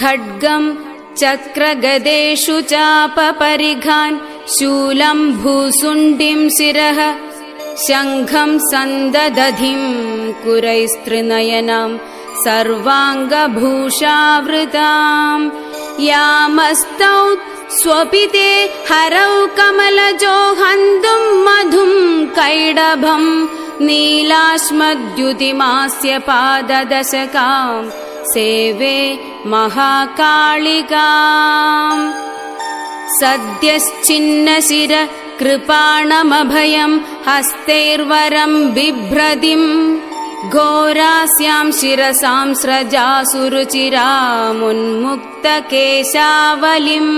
खड्गम् चक्रगदेषु चापपरिघान् शूलम् भूसुण्डिम् शिरः शङ्खम् सन्ददधिम् कुरैस्त्रिनयनाम् सर्वाङ्गभूषावृताम् यामस्तौ स्वपिते हरौ कमलजो हन्तुम् मधुम् कैडभम् नीलाश्मद्युतिमास्य पाददशकाम् सेवे महाकालिकाम्। सद्यश्चिन्नशिर कृपाणमभयम् हस्तैर्वरम् बिभ्रदिम् घोरास्याम् शिरसां स्रजासुरुचिरामुन्मुक्तकेशावलिम्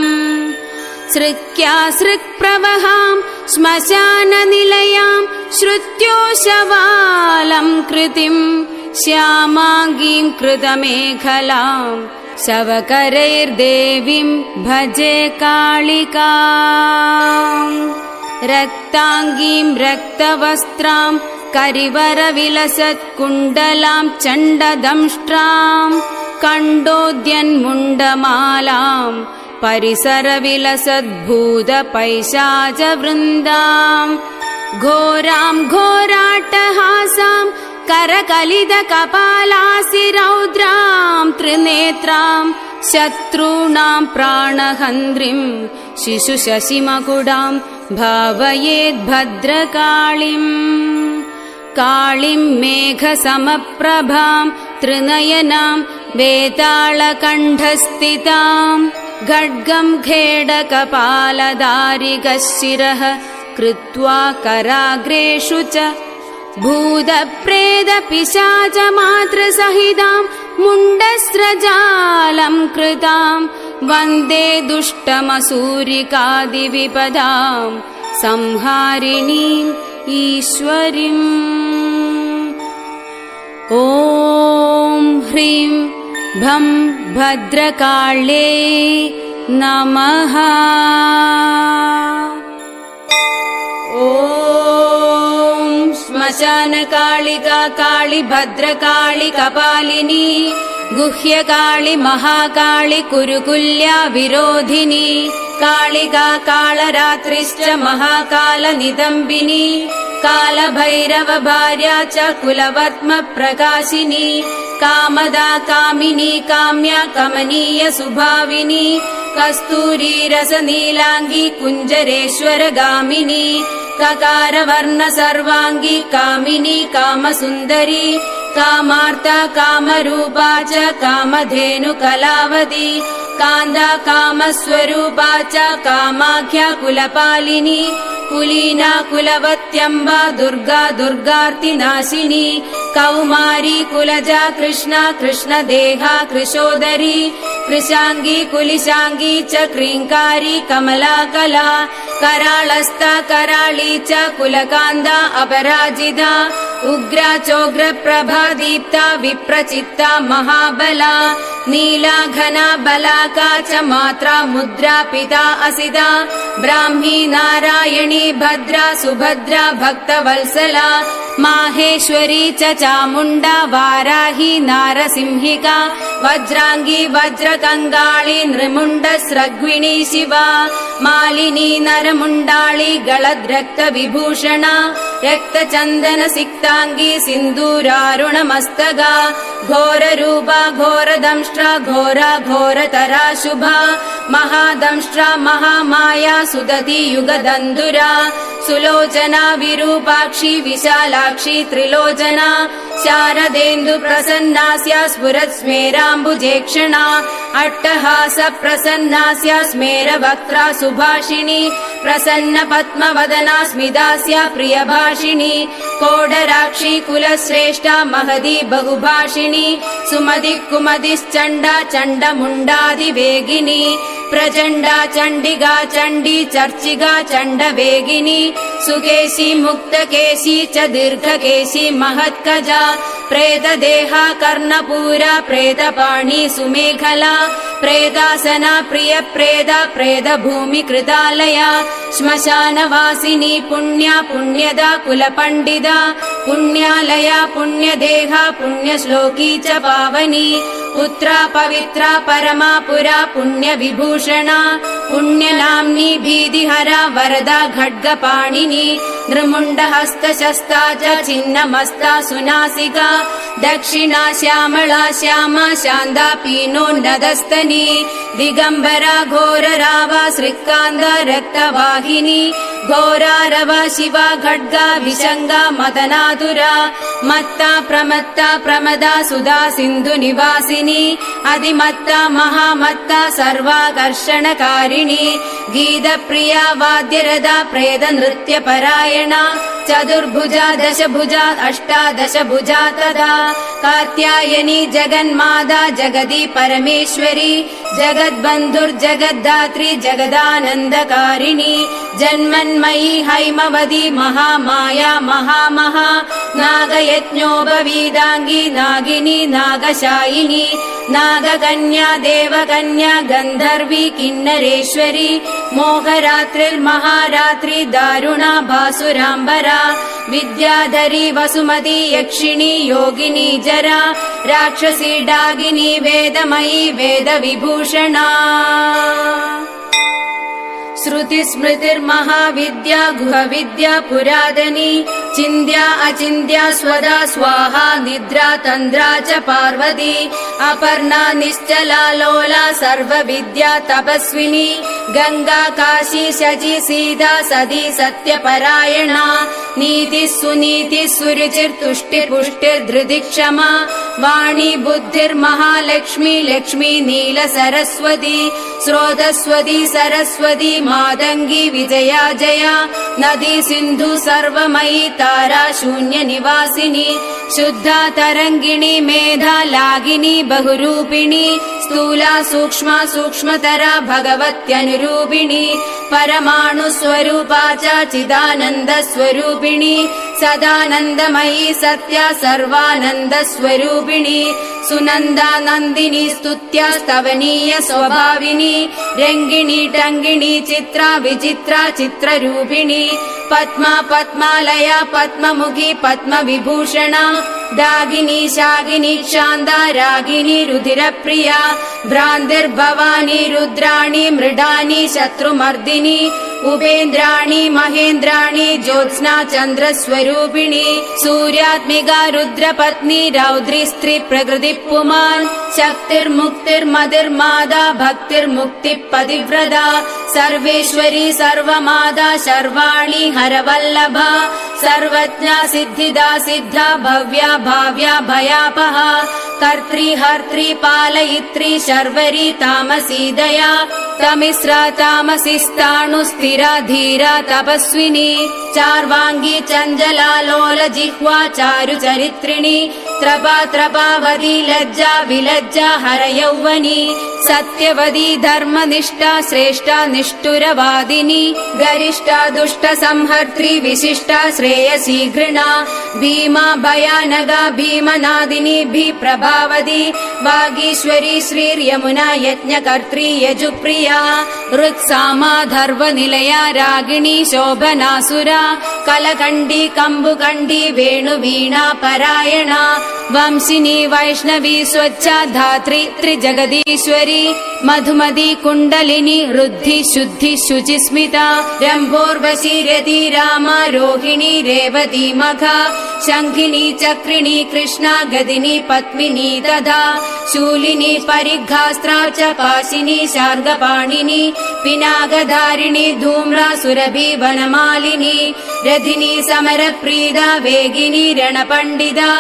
सृक्यासृक्प्रवहाम् श्मशाननिलयाम् श्रुत्योशवालम् कृतिम् श्यामाङ्गीम् कृतमेखलाम् शवकरैर्देवीम् भजे कालिका रक्ताङ्गीम् रक्तवस्त्राम् करिवरविलसत्कुण्डलाम् चण्डदंष्ट्राम् कण्डोद्यन्मुण्डमालाम् परिसरविलसद्भूतपैशाचवृन्दाम् घोराम् घोराटहासाम् करकलितकपालासि रौद्राम् त्रिनेत्राम् शत्रूणाम् प्राणहन्द्रिम् शिशुशशिमकुडाम् भावयेद्भद्रकाळिम् काळिम् मेघसमप्रभाम् त्रिनयनाम् वेताळकण्ठस्थिताम् खड्गम् खेडकपालदारिगः शिरः कृत्वा कराग्रेषु च भूतप्रेदपिशाचमातृसहिताम् मुण्डस्रजालम् कृताम् वन्दे दुष्टमसूरिकादिविपदाम् संहारिणीम् ईश्वरीम् ॐ ह्रीं भं भद्रकाळे नमः। ॐ श्मशानकालिका काळि भद्रकाळि कपालिनी गुह्यकाळि महाकाळि कुरुकुल्या विरोधिनी कालिका कालरात्रिश्च महाकालनिदम्बिनी कालभैरव भार्या च कुलवत्म प्रकाशिनी कामदा कामिनी काम्या कमनीय सुभाविनी कस्तूरी रसनीलाङ्गी कुञ्जरेश्वर गामिनी ककारवर्ण सर्वाङ्गी कामिनी कामसुन्दरी कामार्ता कामरूपा च कामधेनु कलावती कान्दा कामस्वरूपा च कामाख्या कुलपालिनी। कुलीना कुलवत्यम्बा दुर्गा दुर्गार्तिनाशिनी कौमारी कुलजा कृष्णा कृष्णदेहा कृशोदरी कृशाङ्गी कुलिशाङ्गी च क्रीङ्कारी कमला कला कराळस्ता कराळी च कुलकान्दा अपराजिता उग्रा चोग्रप्रभा दीप्ता विप्रचित्ता महाबला नीला घना बलाका च मात्रा मुद्रा पिता असिता ब्राह्मी नारायणी भद्रा सुभद्रा भक्तवल्सला माहेश्वरी च चामुण्डा वाराही नारसिंहिका वज्राङ्गी वज्रकङ्गाळि नृमुण्डस्रग्विणी शिवा ಮಾಲಿನಿ ನರಮುಂಡಾಳಿ ಗಳದ್ರಕ್ತ ವಿಭೂಷಣ ರಕ್ತ ಚಂದನ ಸಿಕ್ತಾಂಗಿ ಸಿಂಧೂರಾರುಣ ಮಸ್ತಗ ಘೋರ ರೂಪ ಘೋರ ದಂಷ್ಟ್ರ ಘೋರ ಘೋರ ತರಾ ಶುಭ ಮಹಾದಂಷ್ಟ್ರ ಮಹಾಮಾಯ ಸುದತಿ ಯುಗದಂದುರ ಸುಲೋಚನಾ ವಿರೂಪಾಕ್ಷಿ ವಿಶಾಲಾಕ್ಷಿ ತ್ರಿಲೋಚನಾ ಶಾರದೇಂದು ಪ್ರಸನ್ನಾಸ್ಯ ಸ್ಫುರತ್ ಸ್ಮೇರಾಂಬುಜೇಕ್ಷಣ ಅಟ್ಟಹಾಸ ಪ್ರಸನ್ನಾಸ್ಯ ಸ್ಮೇರ ವಕ್ತ್ರಾಸು सुभाषिणी प्रसन्न पद्मवदना स्मिदास्या प्रियभाषिणी। कोडराक्षी कुलश्रेष्ठा महदी बहुभाषिणी। सुमदि कुमदिश्चण्डा चण्डमुण्डादिवेगिनी प्रचण्डा चण्डिगा चण्डी चर्चिगा चण्डवेगिनी सुकेशी मुक्तकेशी च दीर्घकेशी महत्कजा प्रेतदेहा कर्णपूरा प्रेतपाणी सुमेखला प्रेदासना प्रियप्रेदा प्रेतभूमिकृतालया श्मशानवासिनी पुण्या पुण्यदा कुलपण्डिता पुण्यालया पुण्यदेहा पुण्यश्लोकी च पावनी पुत्रा पवित्रा परमा पुरा पुण्यविभूषणा पुण्यनाम्नी भीतिहरा वरदा खड्गपाणिनी नृमुण्डहस्तशस्ता च छिन्नमस्ता सुनासिका। दक्षिणा श्यामला श्यामा शान्दा पीनोन्नदस्तनी दिगम्बरा घोररावा श्रीकान्दा रक्तवाहिनी। घोरारव शिवा खड्गा विशङ्गा मदनातुरा मत्ता प्रमत्ता प्रमदा सुधा सिन्धु निवासिनी। अधिमत्ता महामत्ता सर्वाकर्षणकारिणी। गीतप्रिया वाद्यरदा प्रेद चतुर्भुजा दशभुजा अष्टादशभुजा तदा। कात्यायनी जगन्माता जगदी परमेश्वरी जगद्बन्धुर्जगद्धात्री जगदानन्दकारिणी जन्मन्मयी हैमवदी महामाया महामहा नागयज्ञोपवीदाङ्गी नागिनी नागशायिनी नागकन्या देवकन्या गन्धर्वी किन्नरेश्वरी मोहरात्रिर्महारात्रि दारुणा भासुराम्बरा विद्याधरी वसुमती यक्षिणी योगिनी जरा राक्षसी डागिनी वेदमयी वेदविभूषणा श्रुतिस्मृतिर्महाविद्या गुहविद्या पुरातनी चिन्त्या अचिन्त्या स्वदा स्वाहा निद्रा तन्द्रा च पार्वती अपर्णा निश्चला लोला सर्वविद्या तपस्विनी गङ्गा काशी शची सीता सती सत्यपरायणा नीतिः सुनीतिः सुरुचिर्तुष्टिपुष्टिर्धृति क्षमा वाणी बुद्धिर्महालक्ष्मी लक्ष्मी नीलसरस्वती स्रोतस्वती सरस्वती मातङ्गी विजया जया। नदी सिन्धु सर्वमयी तारा शून्य निवासिनी। शुद्धा तरङ्गिणी मेधा लागिनी बहुरूपिणी। स्थूला सूक्ष्मा सूक्ष्मतरा भगवत्यनुरूपिणी। परमाणुस्वरूपा च चिदानन्दस्वरूपिणी सदानन्दमयी सत्या सर्वानन्दस्वरूपिणी सुनन्दा नन्दिनी स्तुत्या स्तवनीय स्वभाविनी रङ्गिणी टङ्गिणी चित्रा विचित्रा चित्ररूपिणी पद्मा पद्मालया पद्ममुखी पद्मविभूषणा डागिनी शागिनी शान्दा रागिनी रुधिरप्रिया भ्रान्तिर्भवानी रुद्राणि मृडानि शत्रुमर्दिनी उपेन्द्राणि महेन्द्राणि ज्योत्स्ना चन्द्रस्वरूपिणी सूर्यात्मिका रुद्रपत्नी रौद्री स्त्री प्रकृति पुमान् शक्तिर्मुक्तिर्मतिर्मादा भक्तिर्मुक्तिः पतिव्रता सर्वेश्वरी सर्वमादा सर्वाणि हरवल्लभा सर्वज्ञा सिद्धिदा सिद्धा भव्या भाव्या भयापहा कर्त्री हर्त्री पालयित्री शर्वरी तामसी दया। तमिस्रा तामसिस्ताणु स्थिरा धीरा तपस्विनी। चार्वाङ्गी चञ्चला लोल जिह्वा चारु चरित्रिणी त्रपा त्रपावती लज्जा विलज्जा हर यौवनी सत्यवती धर्मनिष्ठा श्रेष्ठा निष्ठुरवादिनी गरिष्ठा दुष्ट संहर्त्री विशिष्टा श्रेयसी घृणा भीमा भयानगा भीमनादिनी भी प्रभावती वागीश्वरी श्रीर्यमुना यज्ञकर्त्री यजुप्रिया हृत्सामा धर्वनिलया रागिणी शोभनासुरा कलकण्डी कम्बुकण्डी वेणुवीणा परायणा वंशिनी वैष्णवी स्वच्छा धात्री त्रिजगदीश्वरी मधुमती कुण्डलिनी रुद्धि शुद्धि शुचिस्मिता रम्भोर्वशी रति रामा रोहिणी रेवती मघा शङ्खिनी चक्रिणी कृष्णा गदिनी पद्मिनी तथा शूलिनी परिघास्त्रा च पाशिनी शार्गपाणिनी पिनागधारिणि धूम्रा सुरभि वनमालिनी रथिनी समरप्रीदा वेगिनी रणपण्डिता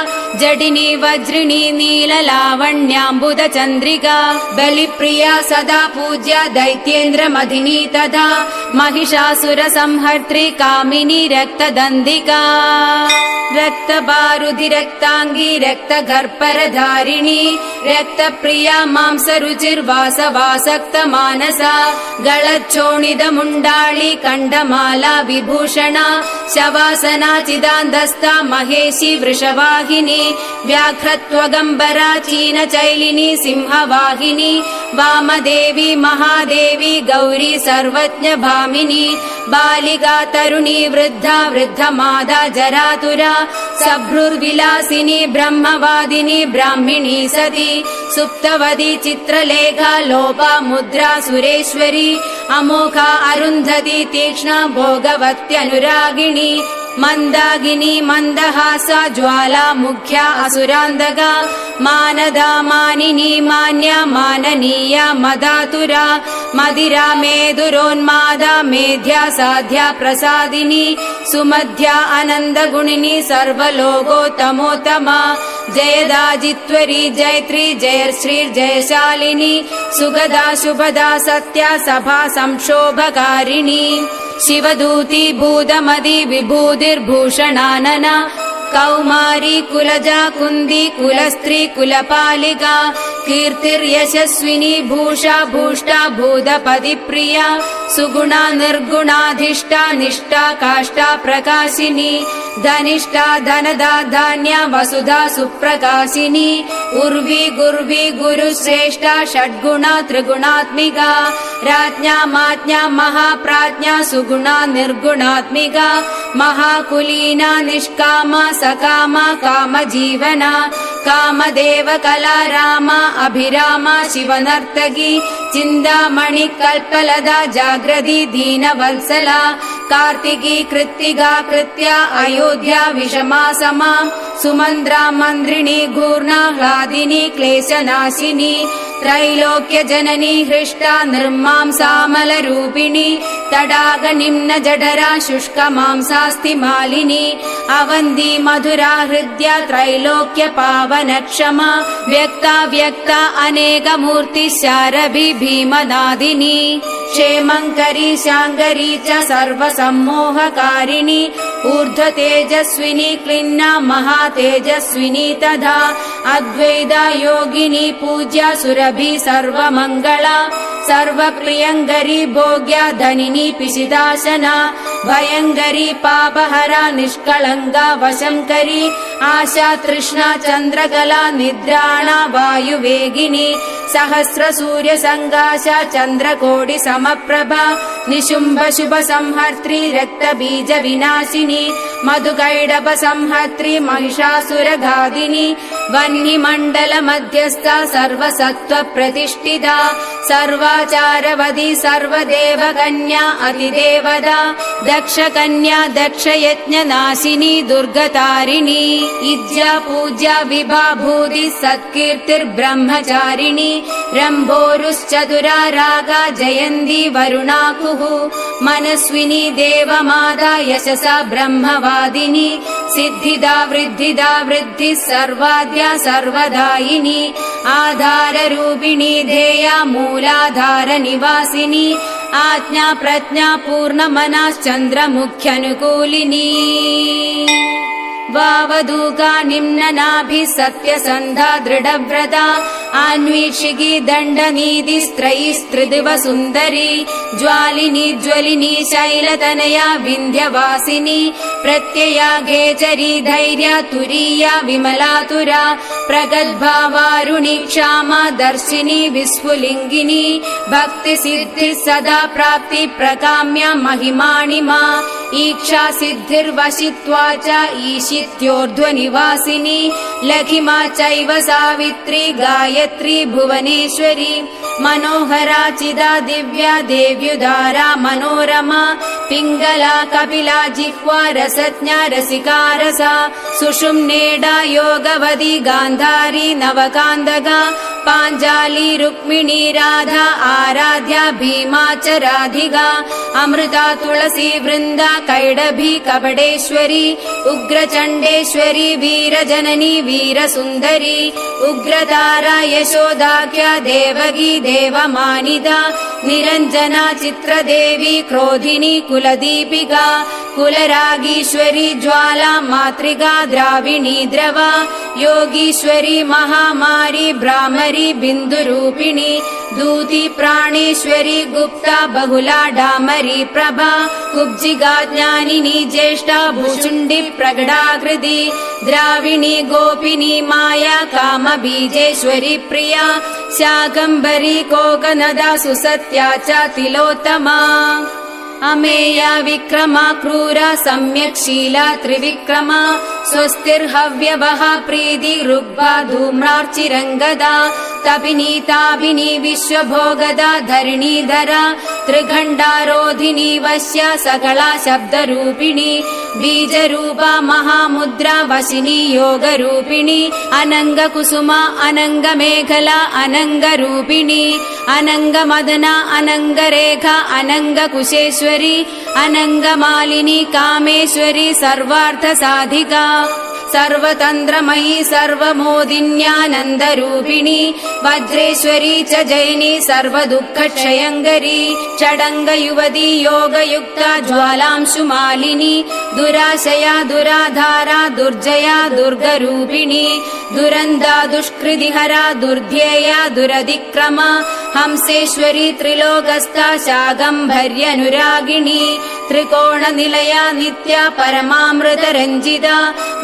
वज्रिणी नीललावण्याम्बुद चन्द्रिका बलिप्रिया सदा पूज्या दैत्येन्द्रमधिनी तथा महिषासुरसंहर्त्री कामिनी रक्तदन्दिका रक्तबारुधि रक्ताङ्गी रक्तगर्परधारिणी रक्तप्रिया मांसरुचिर्वासवासक्त मानसा गळच्छोणिदमुण्डाळि कण्डमाला विभूषणा शवासना चिदान्दस्ता महेशी वृषवाहिनी व्याघ्रत्वगम्बरा चीनचैलिनी सिंहवाहिनी वामदेवी महादेवी गौरी सर्वज्ञ भामिनी बालिका तरुणी वृद्धा वृद्धमादा जरातुरा सभ्रुर्विलासिनी ब्रह्मवादिनी ब्राह्मिणी सती सुप्तवदी चित्रलेखा लोपा मुद्रा सुरेश्वरी अमोघा अरुन्धती तीक्ष्णा भोगवत्यनुरागिणी मन्दागिनी मन्दहासा ज्वाला मुख्या मानदा मानिनी मान्या माननीया मदातुरा मदिरा मेदुरोन्मादा मेध्या साध्या प्रसादिनी सुमध्या आनन्दगुणिनी सर्वलोकोत्तमोत्तमा जयदाजित्वरी जयत्री जयश्री जयशालिनी सुगदा शुभदा सत्या सभा संक्षोभकारिणी शिवदूती भूतमदी विभूतिर्भूषणानना कौमारी कुलजा कुन्दी कुलस्त्री कुलपालिका कीर्तिर्यशस्विनी भूषा भूष्टा भूतपदी प्रिया सुगुणा निर्गुणाधिष्ठा निष्ठा काष्ठा प्रकाशिनी धनिष्ठा धनदा धान्या वसुधा सुप्रकाशिनी उर्वी गुर्वी गुरुश्रेष्ठा षड्गुणा त्रिगुणात्मिका राज्ञा माज्ञा महाप्राज्ञा सुगुणा निर्गुणात्मिका महाकुलीना निष्कामा सकामा कामजीवना कामदेव कला रामा अभिरामा शिवनर्तकी चिन्तामणि कल्पलदा जाग्रती दीनवत्सला कार्तिकी कृत्तिगा कृत्या अयोध्या विषमा समा सुमन्द्रा मन्त्रिणी घूर्णा ह्लादिनी क्लेशनाशिनी त्रैलोक्य जननी हृष्टा निर्मांसामलरूपिणी तडाग निम्न जठरा शुष्क मांसास्ति मालिनी अवन्दी मधुरा हृद्या त्रैलोक्य पावन व्यक्ता व्यक्ता अनेकमूर्ति शारभि भीमनादिनी। क्षेमङ्करी शाङ्करी च सर्वसम्मोहकारिणी। ऊर्ध्व तेजस्विनी क्लिन्ना महातेजस्विनी तथा अद्वैता योगिनी पूज्या सुरभि सर्वमङ्गला। सर्वप्रियङ्करी भोग्या धनिनी पिशिदासना। भयङ्करी पापहरा निष्कळङ्गा वशङ्करी आशा तृष्णा चन्द्रकला निद्राणा वायुवेगिनी सहस्र सूर्य सङ्गाशा समप्रभा निशुम्भ शुभ संहर्त्री रक्त बीज विनाशिनी मधुकैडभ संहर्त्री महिषासुरघादिनी वह्निमण्डल मध्यस्था सर्वसत्त्व प्रतिष्ठिता सर्वाचारवदी सर्वदेव कन्या अतिदेवदा दक्ष कन्या दक्ष यज्ञ नाशिनी दुर्गतारिणी इज्या पूज्या विभा भूति सत्कीर्तिर्ब्रह्मचारिणी रम्भोरुश्चतुरा रागा जयन्ती वरुणाकुः मनस्विनी देवमादा यशसा ब्रह्मवादिनी सिद्धिदा वृद्धिदा वृद्धिः सर्वाद्या सर्वदायिनी आधाररूपिणी ध्येया मूलाधार निवासिनी आज्ञा प्रज्ञा पूर्णमनाश्चन्द्रमुख्यनुकूलिनी वावधूका निम्ननाभिः सत्यसन्धा दृढव्रता आन्वीक्षिकी दण्डनीति स्त्रैस्त्रिदिव सुन्दरी ज्वालिनी ज्वलिनी शैलतनया विन्ध्यवासिनी। प्रत्यया घेचरी धैर्या तुरीया विमलातुरा। प्रगद्भावारुणि क्षामा दर्शिनी विस्फुलिङ्गिनी। भक्तिसिद्धिः सदा प्राप्ति प्रकाम्या महिमाणि मा ईक्षा सिद्धिर्वशित्वा च ईशित्योर्ध्वनिवासिनी लघिमा चैव सावित्री गायत्री भुवनेश्वरी मनोहरा चिदा दिव्या देव्युदारा मनोरमा पिङ्गला कपिला जिह्वा रसज्ञा रसिकारसा सुषुम्नेडा योगवदी गान्धारी नवकान्दगा पाञ्जाली रुक्मिणी राधा आराध्या भीमा च राधिका अमृता तुलसी वृन्दा कैडभी कपडेश्वरी उग्रचण्डेश्वरी वीरजननी वीरसुन्दरी उग्रतारा यशोदाख्या देवगी देवमानिदा निरञ्जना चित्रदेवी क्रोधिनी कुलदीपिका कुलरागीश्वरी ज्वाला मातृगा द्राविणी द्रवा योगीश्वरी महामारी भ्रामरी बिन्दुरूपिणी दूती प्राणेश्वरी गुप्ता बहुला डामरी प्रभा कुब्जिगा ज्ञानिनी ज्येष्ठा भूचुण्डि प्रगडाकृति द्राविणी गोपिनी माया कामबीजेश्वरी प्रिया शाकम्भरी कोकनदा सुसत्या च तिलोत्तमा अमेया विक्रमा क्रूरा सम्यक् शीला त्रिविक्रमा स्वस्तिर्हव्यवः प्रीति रुग्भा धूम्रार्चिरङ्गदा तापिनी विश्वभोगदा धरणीधरा त्रिघण्डारोधिनी वश्या सकला शब्दरूपिणी बीजरूपा महामुद्रा वशिनी योगरूपिणी अनङ्गकुसुमा अनङ्गमेखला अनङ्गरूपिणी अनङ्गमदना अनङ्गरेखा अनङ्गकुशेश्वरी अनङ्गमालिनी कामेश्वरी सर्वार्थसाधिका सर्वतन्त्रमयी सर्वमोदिन्यानन्दरूपिणी वज्रेश्वरी च जैनी सर्वदुःखक्षयङ्करी षडङ्गयुवती योगयुक्ता ज्वालांशुमालिनी दुराशया दुराधारा दुर्जया दुर्गरूपिणी दुरन्दा दुष्कृतिहरा दुर्ध्येया दुरधिक्रमा हंसेश्वरी त्रिलोकस्था शागम्भर्यनुरागिणी त्रिकोणनिलया नित्या परमामृतरञ्जिता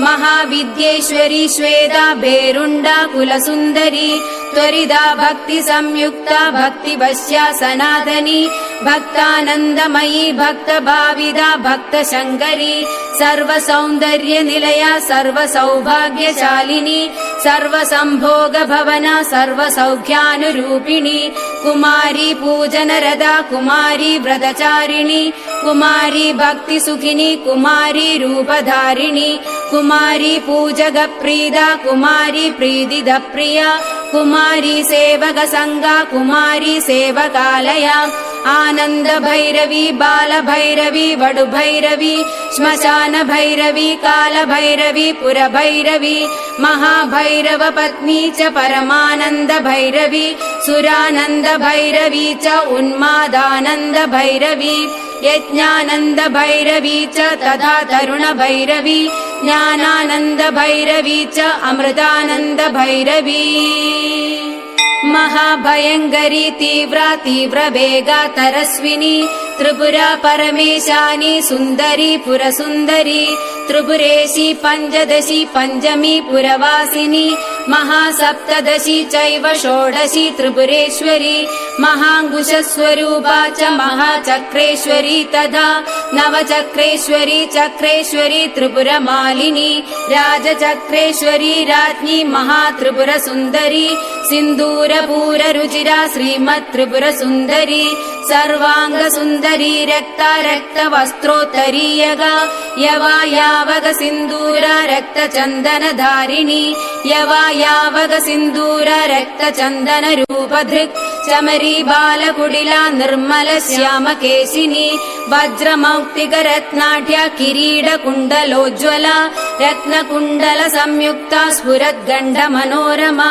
महाविद्येश्वरी श्वेता भेरुण्डा कुलसुन्दरी त्वरिदा भक्तिसंयुक्ता भक्तिवश्या सनातनी भक्तानन्दमयी भक्तभाविदा भक्तशङ्करी सर्वसौन्दर्यनिलया सर्वसौभाग्यशालिनी सर्वसम्भोगभवना सर्वसौख्यानुरूपिणी कुमारी पूजनरदा कुमारी व्रतचारिणी कुमारी भक्तिसुखिनी कुमारी रूपधारिणी कुमारी पूजगप्रीदा कुमारी प्रीतिदप्रिया कुमारी सेवकसङ्गा कुमारी सेवकालया आनन्दभैरवी बालभैरवी वडुभैरवी श्मशानभैरवी कालभैरवी पुरभैरवी महाभैरवपत्नी च परमानन्दभैरवी सुरानन्दभैरवी च उन्मादानन्दभैरवी यज्ञानन्दभैरवी च तथा तरुणभैरवी ज्ञानानन्दभैरवी च अमृतानन्दभैरवी महाभयङ्करी तीव्रा तीव्रवेगा तरस्विनी त्रिपुरा परमेशानी सुन्दरी पुरसुन्दरी त्रिपुरेशी पञ्चदशी पञ्चमी पुरवासिनी महासप्तदशी चैव षोडशी त्रिपुरेश्वरी महाङ्कुशस्वरूपा च महाचक्रेश्वरी तथा नवचक्रेश्वरी चक्रेश्वरी त्रिपुरमालिनी राजचक्रेश्वरी राज्ञी महात्रिपुरसुन्दरी सिन्दूरपूररुचिरा श्रीमत्त्रिपुरसुन्दरी सर्वाङ्गसुन्दरी रक्ता रक्तवस्त्रोत्तरीयगा यवा यावग सिन्दूर रक्तचन्दनधारिणी यवा यावग सिन्दूर रक्तचन्दनरूपधृक् चमरी बालकुडिला निर्मल श्यामकेशिनी वज्रमौक्तिकरत्नाढ्या किरीडकुण्डलोज्ज्वला रत्नकुण्डल संयुक्ता स्फुरद्गण्डमनोरमा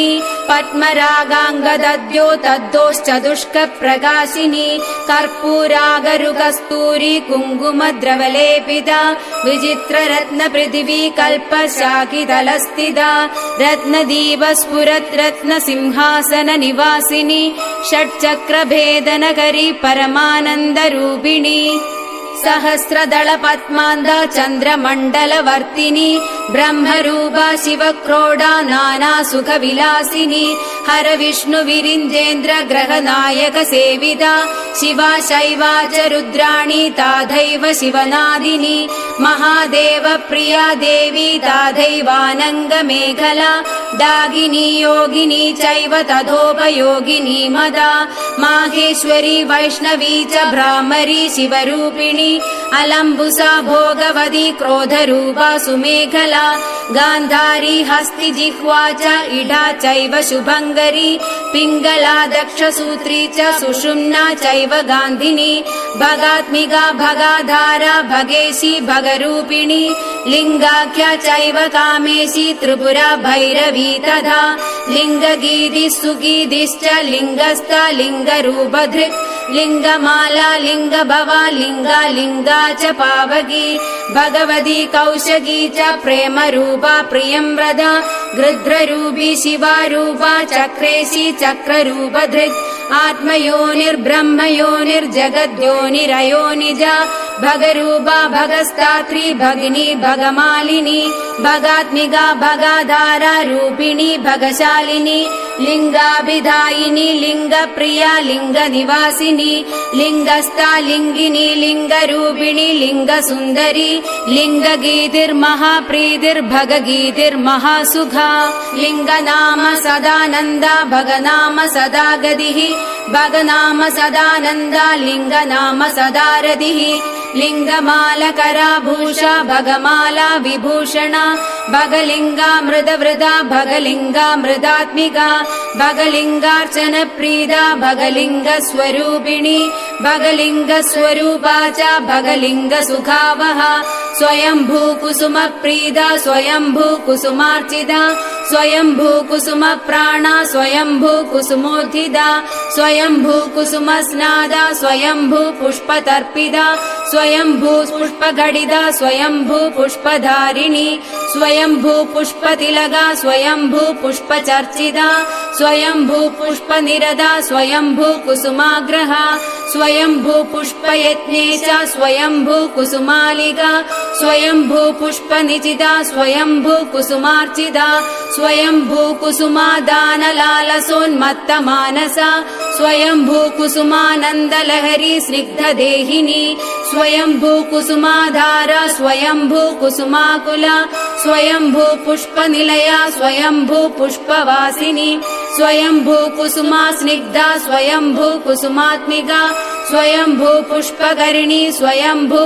विडम्बिनी पद्मरागाङ्गदद्यो तद्दोश्चतुष्क प्रकाशिनी कर्पूरागरु कस्तूरी कुङ्कुम द्रवलेपिता विचित्र रत्न पृथिवी कल्प शाकितलस्थिता रत्नदीप स्फुरत् रत्न सिंहासन निवासिनी षट्चक्र भेदनकरी परमानन्दरूपिणी सहस्रदळ पद्मान्द चन्द्रमण्डलवर्तिनि ब्रह्मरूपा शिवक्रोडा नाना सुखविलासिनि हर विष्णु विरिञ्जेन्द्र सेविता शिवा शैवा च रुद्राणि ताथैव शिवनादिनि महादेव प्रिया देवी ताथैवानङ्ग मेखला डागिनी योगिनी चैव तथोपयोगिनी मदा माहेश्वरी वैष्णवी च भ्रामरी शिवरूपिणी अलम्बुसा भोगवती क्रोधरूपा सुमेखला गान्धारी हस्ति जिह्वा च इडा चैव शुभङ्गरी पिङ्गला दक्षसूत्री च सुषुम्ना चैव गान्धिनी भगात्मिका भगाधारा भगेशी भगरूपिणी लिङ्गाख्या चैव कामेशी त्रिपुरा भैरवी तथा लिङ्गगीतिः सुगीतिश्च लिङ्गस्था लिङ्गरूपधृक् लिङ्गमाला लिङ्गभवा लिङ्गा लिङ्गा च पावकी भगवती कौशगी च प्रेमरूपा प्रियम्रदा गृध्ररूपी शिवारूपा चक्रेशी चक्ररूपधृक् आत्मयोनिर्ब्रह्मयोनिर्जगद्योनिरयोनिजा भगरूपा भगस्तात्री भगिनी भगमालिनी भगात्मिका भगाधारा रूपिणी भगशालिनी लिङ्गाभिधायिनी लिङ्गप्रिया लिङ्गनिवासिनी लिङ्गस्था लिङ्गिनी लिङ्गरूपिणी लिङ्गसुन्दरी लिङ्गगीतिर्महाप्रीतिर्भगगीतिर्महासुखा लिङ्गनाम सदानन्दा भगनाम सदा गतिः भगनाम सदानन्दा लिङ्गनाम सदा रतिः लिङ्गमालकराभूषा भगमाला विभूषणा। भगलिङ्गा मृदवृदा भगलिङ्गा मृदात्मिका भगलिङ्गार्चन प्रीदा भगलिङ्ग स्वरूपिणी भगलिङ्ग स्वरूपा च भगलिङ्ग सुखावः प्रीदा स्वयम्भू कुसुमार्चिता स्वयम्भू कुसुम प्राणा स्वयम्भू कुसुमोत्थिता स्वयम्भू कुसुम स्नादा स्वयम्भू पुष्पतर्पिता स्वयम्भू पुष्पघटिता स्वयम्भू पुष्पधारिणी स्वयम्भू पुष्पतिलगा स्वयम्भू पुष्पचर्चिता स्वयम्भू पुष्पनिरदा स्वयम्भू कुसुमाग्रह स्वयम्भू पुष्पयज्ञे च स्वयम्भू कुसुमालिका स्वयम्भू पुष्पनिचिता स्वयम्भू कुसुमार्चिता स्वयम्भू कुसुमादानलालसोन्मत्तमानसा स्वयम्भू कुसुमानन्दलहरी स्निग्धदेहिनी स्वयम्भू कुसुमाधारा स्वयम्भू कुसुमाकुला स्वयम्भू पुष्पनिलया स्वयम्भू पुष्पवासिनी स्वयम्भू कुसुमा स्निग्धा स्वयम्भू कुसुमात्मिका स्वयम्भू पुष्पकर्णी स्वयम्भू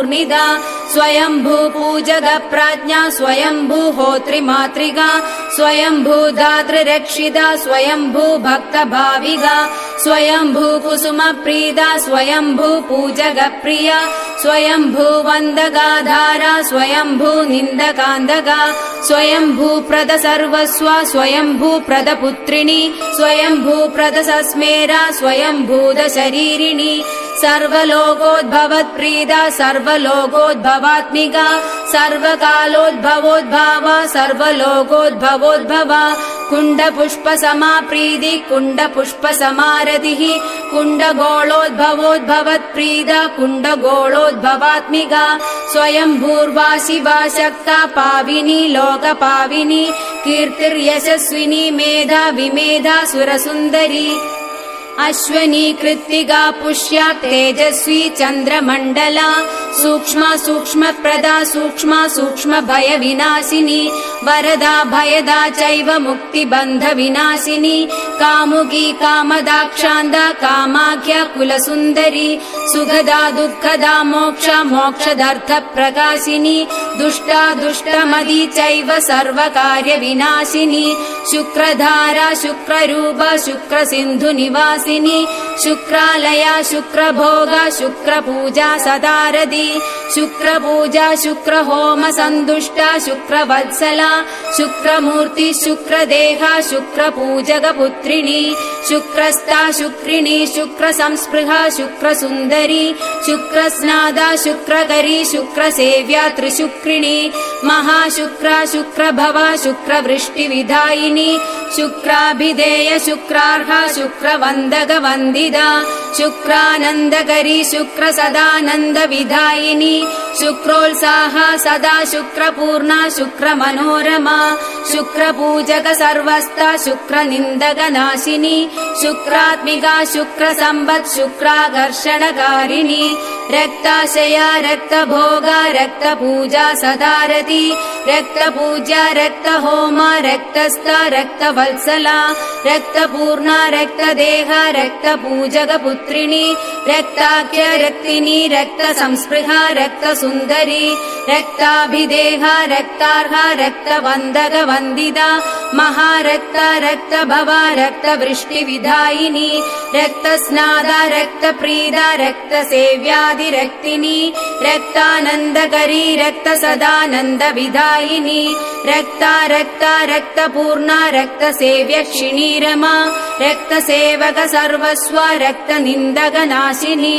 कुसुमानन्दा स्वयम्भू पुष्पपुष्पिणी स्वयम्भू कुसुमोत्साह स्वयम्भू स्वयम्भू कुसुमोन्मादा स्वयम्भू पुष्पसुन्दरी स्वयम्भू कुसुमाराध्या स्वयम्भू पूजग प्राज्ञा स्वयम्भू भक्तभाविगा कुसुमप्रीदा वन्दगाधारा स्वयम्भू निन्दकान्दगा स्वयम्भू प्रद सर्वस्व स्वयम्भू प्रद पुत्रिणी स्वयम्भू प्रद सस्मेरा स्वयम्भूद शरीरिणी सर्वलोकोद्भवत्प्रीदा सर्वलोकोद्भवात्मिका सर्वकालोद्भवोद्भावा सर्वलोकोद्भवोद्भवा कुण्डपुष्पसमाप्रीति कुण्डपुष्पसमारतिः कुण्डगोळोद्भवोद्भवत्प्रीदा कुण्डगोळोद्भवात्मिका स्वयम्भूर्वा शिवा शक्ता पाविनी लोकपाविनी कीर्तिर्यशस्विनी मेधा विमेधा सुरसुन्दरी अश्वनी कृत्तिगा पुष्या तेजस्वी चन्द्रमण्डला सूक्ष्म सूक्ष्मप्रदा सूक्ष्म सूक्ष्म भय विनाशिनी वरदा भयदा चैव मुक्तिबन्ध विनाशिनी कामुकी कामदाक्षान्दा कामाख्या कुलसुन्दरी सुखदा दुःखदा मोक्ष मोक्षदर्थ प्रकाशिनी दुष्टा दुष्टमदी चैव सर्वकार्य विनाशिनी शुक्रधारा शुक्ररूप शुक्रसिन्धु निवासिनी शुक्रालया शुक्रभोगा शुक्रपूजा सदारदी शुक्रपूजा शुक्रहोम सन्दुष्टा शुक्रवत्सला शुक्रमूर्ति शुक्रदेहा शुक्रपूजकपुत्रिणी शुक्रस्ता शुक्रिणी शुक्रसंस्पृहा शुक्रसुन्दरी शुक्रस्नादा शुक्रकरी शुक्रसेव्या त्रिशुक्रिणी महाशुक्रा शुक्रभवा शुक्रवृष्टिविधायिनी शुक्राभिधेय शुक्रार्हा शुक्रवन्दकवन्दिदा शुक्रानन्दकरी शुक्रसदानन्दविधायिनी शुक्रोत्साहा सदा शुक्रपूर्णा शुक्रमनोरमा शुक्रपूजक सर्वस्ता शुक्रनिन्दकनाशिनी शुक्रात्मिका शुक्रसम्पत् शुक्राकर्षणकारिणी रक्ताशया रक्तभोगा रक्तपूजा सदारति रक्तपूजा रक्तहोमा रक्तस्था रक्तवत्सला रक्तपूर्णा रक्तदेहा रक्तपूजकपुत्रिणी रक्ताख्य रक्तिनी रक्तसंस्पृहा रक्तसुन्दरी रक्ताभिदेहा रक्तार्हा रक्तवन्दकवन्दिता महारक्ता रक्तभवा रक्तवृष्टिविधायिनी रक्तस्नादा रक्तप्रीदा रक्तसेव्यादिरक्तिनी रक्तानन्दकरी रक्तसदानन्दविधायिनी रक्ता रक्ता रक्तपूर्णा रक्तसेव्यक्षिणी रमा रक्तसेवक सर्वस्वा रक्तनिन्दकनाशिनी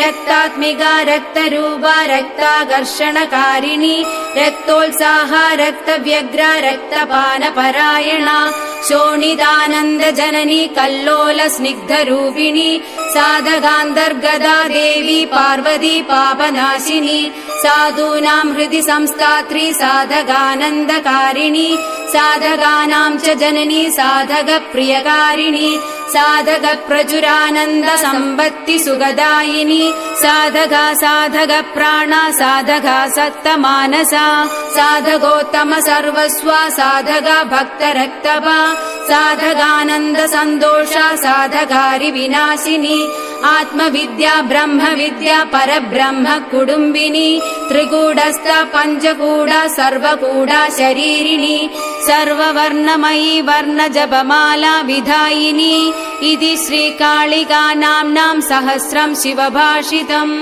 रक्तात्मिका रक्तरूपा रक्ताकर्षणकारिणी रक्तोत्साहा रक्तव्यग्रा रक्तपानपरायणा शोणितानन्दजननी कल्लोल स्निग्धरूपिणी साधकान्तर्गदा देवी पार्वती पापनाशिनी साधूनां हृदि संस्थात्री साधकानन्दकारिणी साधकानां च जननी साधकप्रियकारिणी साधक प्रचुरानन्द सम्पत्ति सुगदायिनी साधका साधक प्राणा साधका सत्तमानसा साधकोत्तम सर्वस्वा साधका भक्तरक्तपा साधकानन्द सन्तोषा साधकारि विनाशिनी आत्मविद्या ब्रह्मविद्या परब्रह्म कुटुम्बिनी त्रिकूटस्थ पञ्चकूट सर्वकूटा शरीरिणी सर्ववर्णमयी वर्णजपमाला विधायिनी। इति श्रीकाళिका नाम्नां सहस्रं शिवभाषितम्